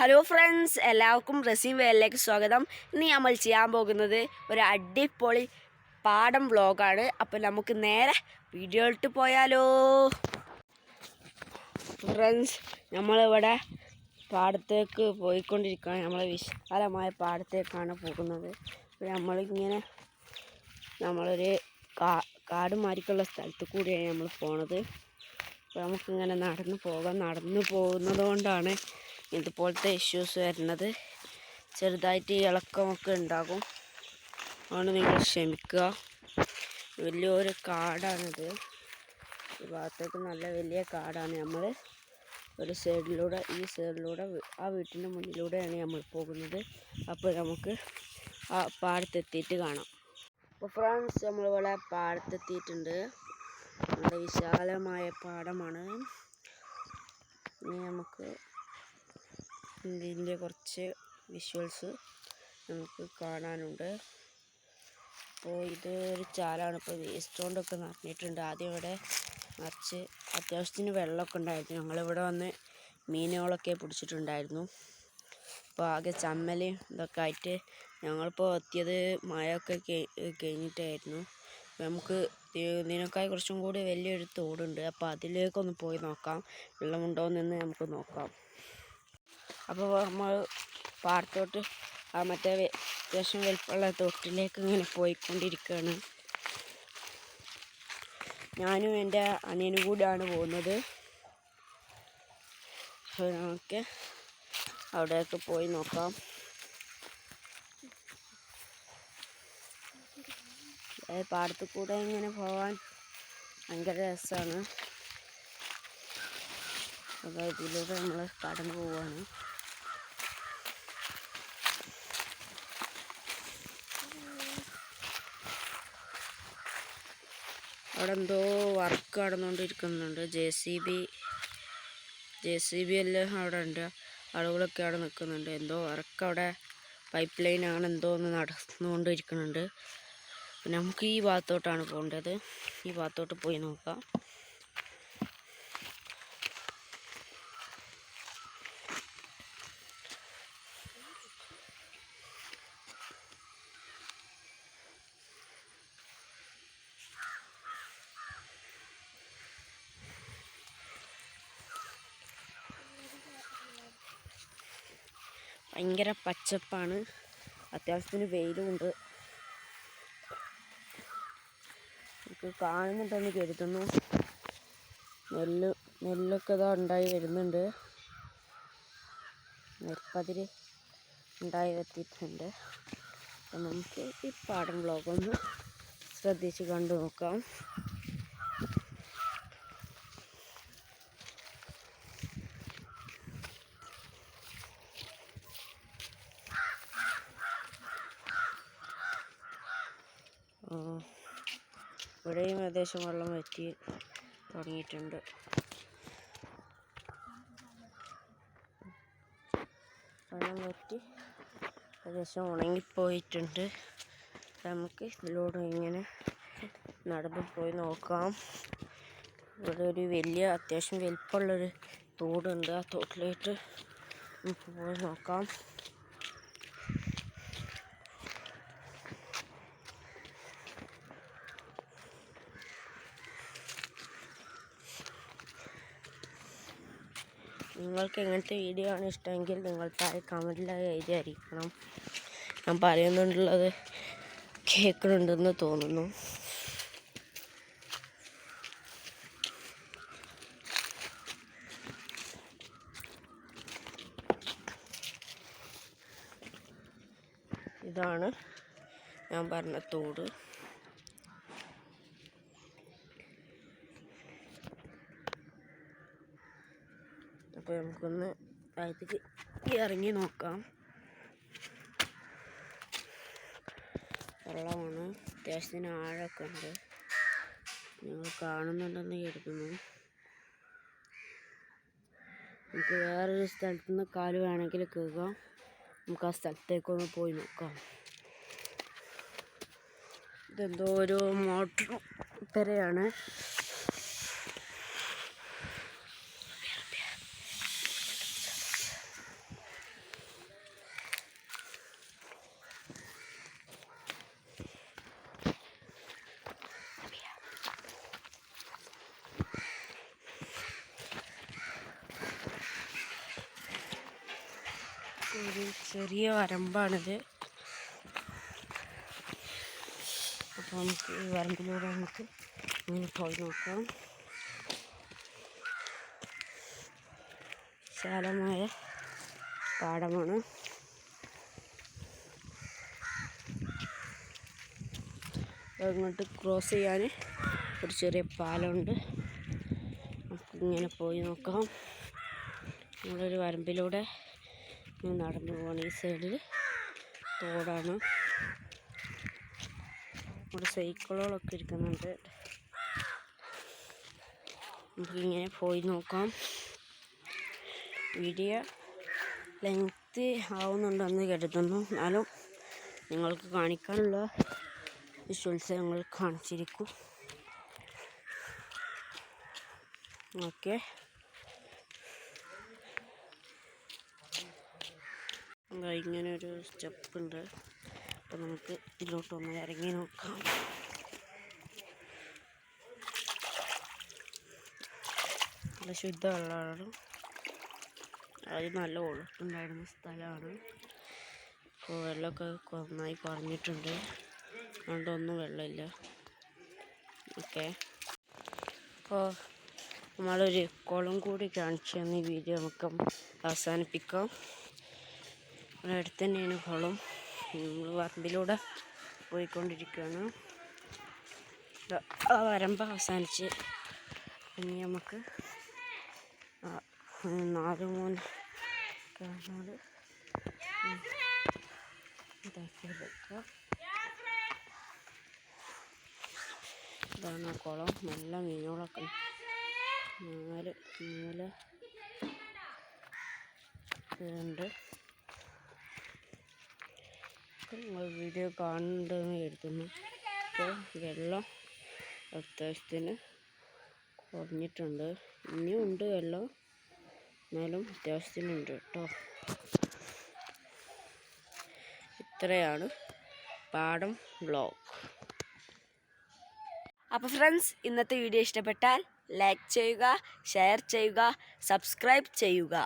Hello friends എല്ലാവർക്കും regime വേലിലേക്ക് സ്വാഗതം. ഇന്ന് നമ്മൾ ചെയ്യാൻ പോകുന്നത് ഒരു അടിപൊളി പാടം വ്ളോഗാണ് അപ്പോൾ നമുക്ക് നേരെ വീഡിയോയിലിട്ട് പോയാലോ. ഫ്രണ്ട്സ് നമ്മളിവിടെ പാടത്തേക്ക് പോയിക്കൊണ്ടിരിക്കുകയാണ്. നമ്മൾ വിശാലമായ പാടത്തേക്കാണ് പോകുന്നത്. നമ്മളിങ്ങനെ നമ്മളൊരു കാ കാട് മാരിക്കുള്ള സ്ഥലത്ത് കൂടിയാണ് നമ്മൾ പോണത്. അപ്പോൾ നമുക്കിങ്ങനെ നടന്നു പോകാം. നടന്നു പോകുന്നത് കൊണ്ടാണ് ഇതുപോലത്തെ ഇഷ്യൂസ് വരുന്നത്. ചെറുതായിട്ട് ഇളക്കമൊക്കെ ഉണ്ടാകും. അതുകൊണ്ട് നിങ്ങൾ ക്ഷമിക്കുക. വലിയൊരു കാടാണിത്. ഈ ഭാഗത്തേക്ക് നല്ല വലിയ കാടാണ് നമ്മൾ ഒരു സൈഡിലൂടെ ഈ സൈഡിലൂടെ ആ വീട്ടിന്റെ മുന്നിലൂടെയാണ് നമ്മൾ പോകുന്നത്. അപ്പോൾ നമുക്ക് ആ പാടത്തെത്തിയിട്ട് കാണാം. അപ്പോൾ ഫ്രണ്ട്സ് നമ്മളിവിടെ പാടത്തെത്തിയിട്ടുണ്ട് നല്ല വിശാലമായ പാടമാണ്. ഇനി നമുക്ക് ഇതിന്റെ കുറച്ച് വിഷ്വൽസ് നമുക്ക് കാണാനുണ്ട്. അപ്പോൾ ഇത് ഒരു ചാലാണ്. ഇപ്പോൾ വേസ്റ്റ് കൊണ്ടൊക്കെ നിറഞ്ഞിട്ടുണ്ട്. ആദ്യം ഇവിടെ നിറച്ച് അത്യാവശ്യത്തിന് വെള്ളമൊക്കെ ഉണ്ടായിരുന്നു. ഞങ്ങളിവിടെ വന്ന് മീനുകളൊക്കെ പിടിച്ചിട്ടുണ്ടായിരുന്നു. അപ്പോൾ ആകെ ചമ്മൽ ഇതൊക്കെ ആയിട്ട് ഞങ്ങളിപ്പോൾ എത്തിയത് മഴയൊക്കെ കഴി- കഴിഞ്ഞിട്ടായിരുന്നു. നമുക്ക് ഇതിനൊക്കെ കുറച്ചും കൂടി വലിയൊരു തോടുണ്ട്. അപ്പോൾ അതിലേക്കൊന്ന് പോയി നോക്കാം. വെള്ളമുണ്ടോ എന്ന് നമുക്ക് നോക്കാം. അപ്പോൾ നമ്മൾ പാടത്തോട്ട് ആ മറ്റേ അത്യാവശ്യം വലിപ്പമുള്ള തൊട്ടിലേക്ക് ഇങ്ങനെ പോയിക്കൊണ്ടിരിക്കുകയാണ് ഞാനും എന്റെ അനിയനും കൂടിയാണ് പോകുന്നത്. നമുക്ക് അവിടെയൊക്കെ പോയി നോക്കാം. പാടത്ത് കൂടെ ഇങ്ങനെ പോകാൻ ഭയങ്കര രസമാണ് അപ്പോൾ ഇതിലൂടെ നമ്മൾ കടന്നു പോവാണ്. അവിടെ എന്തോ വർക്ക് നടന്നുകൊണ്ടിരിക്കുന്നുണ്ട്. J C B J C B എല്ലാം അവിടെ ഉണ്ട് ആളുകളൊക്കെ അവിടെ നിൽക്കുന്നുണ്ട്. എന്തോ വർക്ക് അവിടെ പൈപ്പ് ലൈൻ അങ്ങനെ എന്തോ ഒന്ന് നടന്നുകൊണ്ടിരിക്കുന്നുണ്ട്. നമുക്ക് ഈ ഭാഗത്തോട്ടാണ് പോകേണ്ടത്. ഈ ഭാഗത്തോട്ട് പോയി നോക്കാം. ഭയങ്കര പച്ചപ്പാണ്. അത്യാവശ്യത്തിന് വെയിലുമുണ്ട്. നമുക്ക് കാണുന്നുണ്ടെന്ന് കരുതുന്നു. നെല്ല് നെല്ലൊക്കെ ഇതാ ഉണ്ടായി വരുന്നുണ്ട്. നെൽപ്പതിര് ഉണ്ടായി എത്തിയിട്ടുണ്ട്. അപ്പം നമുക്ക് ഈ പാടം വ്ളോഗൊന്ന് ശ്രദ്ധിച്ച് കണ്ടു നോക്കാം. ഇവിടെയും ഏകദേശം വെള്ളം വറ്റി തുടങ്ങിയിട്ടുണ്ട്. വെള്ളം വറ്റി ഏകദേശം ഉണങ്ങിപ്പോയിട്ടുണ്ട്. നമുക്ക് ഇതിലൂടെ ഇങ്ങനെ നടന്നു പോയി നോക്കാം. ഇവിടെ ഒരു വലിയ അത്യാവശ്യം വലിപ്പമുള്ളൊരു തോടുണ്ട്. ആ തോട്ടിലേക്ക് നമുക്ക് പോയി നോക്കാം. നിങ്ങൾക്ക് എങ്ങനത്തെ വീഡിയോ ആണ് ഇഷ്ടമെങ്കിൽ നിങ്ങൾ താഴെ കമന്റിലായി എഴുതി അറിയിക്കണം ഞാൻ പറയുന്നുണ്ടുള്ളത് കേൾക്കുന്നുണ്ടെന്ന് തോന്നുന്നു. ഇതാണ് ഞാൻ പറഞ്ഞ തോട്. അപ്പോൾ നമുക്കൊന്ന് താഴത്തേക്ക് ഇറങ്ങി നോക്കാം. വെള്ളമാണ് അത്യാവശ്യത്തിന് ആഴമൊക്കെ ഉണ്ട്. നിങ്ങൾ കാണുന്നുണ്ടെന്ന് കരുതുന്നു. നമുക്ക് വേറൊരു സ്ഥലത്ത് നിന്ന് കാൽ വേണമെങ്കിൽ കേൾക്കാം. നമുക്ക് ആ സ്ഥലത്തേക്കൊന്ന് പോയി നോക്കാം. ഇതെന്തോ ഒരു മോട്ടർ പെരയാണ് ഒരു ചെറിയ വരമ്പാണിത്. അപ്പോൾ നമുക്ക് ഈ വരമ്പിലൂടെ നമുക്ക് ഇങ്ങനെ പോയി നോക്കാം. വിശാലമായ പാടമാണ്. അങ്ങോട്ട് ക്രോസ് ചെയ്യാൻ ഒരു ചെറിയ പാലമുണ്ട്. നമുക്ക് ഇങ്ങനെ പോയി നോക്കാം. നമ്മളൊരു വരമ്പിലൂടെ നടന്നു പോകണം ഈ സൈഡിൽ തോടാണ്. ഇവിടെ സൈക്കിളുകളൊക്കെ ഇരിക്കുന്നുണ്ട്. നമുക്കിങ്ങനെ പോയി നോക്കാം. വീഡിയോ ലെങ്ത് ആവുന്നുണ്ടെന്ന് കരുതുന്നു. എന്നാലും നിങ്ങൾക്ക് കാണിക്കാനുള്ള വിഷ്വൽസ് ഞങ്ങൾ കാണിച്ചിരിക്കും. ഓക്കെ. ഇങ്ങനെ ഒരു സ്റ്റെപ്പ് ഉണ്ട് അപ്പോൾ നമുക്ക് ഇതിലോട്ട് ഒന്ന് ഇറങ്ങി നോക്കാം. നല്ല ശുദ്ധ വെള്ളമാണ് അത് നല്ല ഒഴുക്കുണ്ടായിരുന്ന സ്ഥലമാണ്. ഇപ്പോൾ വെള്ളമൊക്കെ നന്നായി കുറഞ്ഞിട്ടുണ്ട്. അതുകൊണ്ടൊന്നും വെള്ളമില്ല. ഓക്കെ. അപ്പോൾ നമ്മളൊരു കുളം കൂടി കാണിച്ചു തന്ന ഈ വീഡിയോ നമുക്ക് അവസാനിപ്പിക്കാം. ഇവിടെ അടുത്ത് തന്നെയാണ് കുളം. നമ്മൾ വറമ്പിലൂടെ പോയിക്കൊണ്ടിരിക്കുകയാണ്. ആ വരമ്പ് അവസാനിച്ച് ഇനി നമുക്ക് നാല് മൂന്ന് വെക്കാം ഇതാണ് ആ കുളം. നല്ല മീനുകളൊക്കെ. നാല് മൂല ഉണ്ട് നിങ്ങൾ വീഡിയോ കാണുന്നുണ്ടെന്ന് കരുതുന്നു. അപ്പോൾ വെള്ളം അത്യാവശ്യത്തിന് കുറഞ്ഞിട്ടുണ്ട്. ഇനിയും ഉണ്ട് വെള്ളം. എന്നാലും അത്യാവശ്യത്തിനുണ്ട് കേട്ടോ. ഇത്രയാണ് പാടം ബ്ലോഗ്. അപ്പോൾ ഫ്രണ്ട്സ് ഇന്നത്തെ വീഡിയോ ഇഷ്ടപ്പെട്ടാൽ ലൈക്ക് ചെയ്യുക ഷെയർ ചെയ്യുക സബ്സ്ക്രൈബ് ചെയ്യുക.